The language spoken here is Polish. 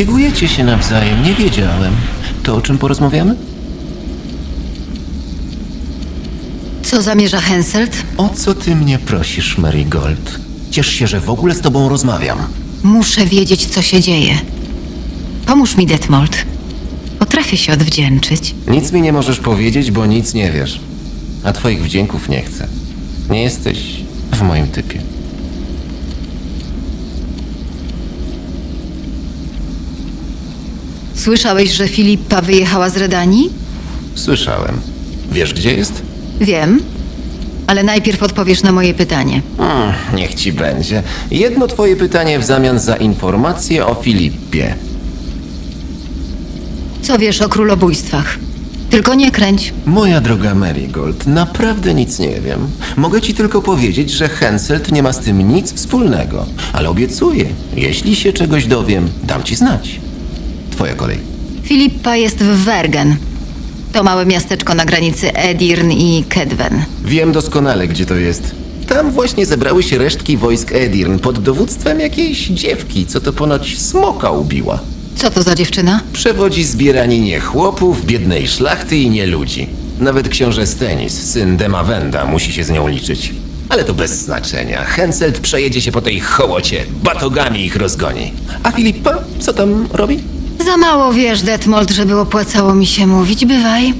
Szpiegujecie się nawzajem, nie wiedziałem. To o czym porozmawiamy? Co zamierza Henselt? O co ty mnie prosisz, Marigold? Ciesz się, że w ogóle z tobą rozmawiam. Muszę wiedzieć, co się dzieje. Pomóż mi, Detmold. Potrafię się odwdzięczyć. Nic mi nie możesz powiedzieć, bo nic nie wiesz. A twoich wdzięków nie chcę. Nie jesteś w moim typie. Słyszałeś, że Filipa wyjechała z Redanii? Słyszałem. Wiesz, gdzie jest? Wiem, ale najpierw odpowiesz na moje pytanie. Niech ci będzie. Jedno twoje pytanie w zamian za informację o Filipie. Co wiesz o królobójstwach? Tylko nie kręć. Moja droga Marigold, naprawdę nic nie wiem. Mogę ci tylko powiedzieć, że Henselt nie ma z tym nic wspólnego. Ale obiecuję, jeśli się czegoś dowiem, dam ci znać. Twoja kolej. Filipa jest w Wergen. To małe miasteczko na granicy Edirn i Kedwen. Wiem doskonale, gdzie to jest. Tam właśnie zebrały się resztki wojsk Edirn pod dowództwem jakiejś dziewki, co to ponoć smoka ubiła. Co to za dziewczyna? Przewodzi zbieraninie chłopów, biednej szlachty i nie ludzi. Nawet książę Stenis, syn Demawenda, musi się z nią liczyć. Ale to bez znaczenia. Henselt przejedzie się po tej hołocie, batogami ich rozgoni. A Filipa, co tam robi? Za mało wiesz, Detmold, żeby opłacało mi się mówić. Bywaj.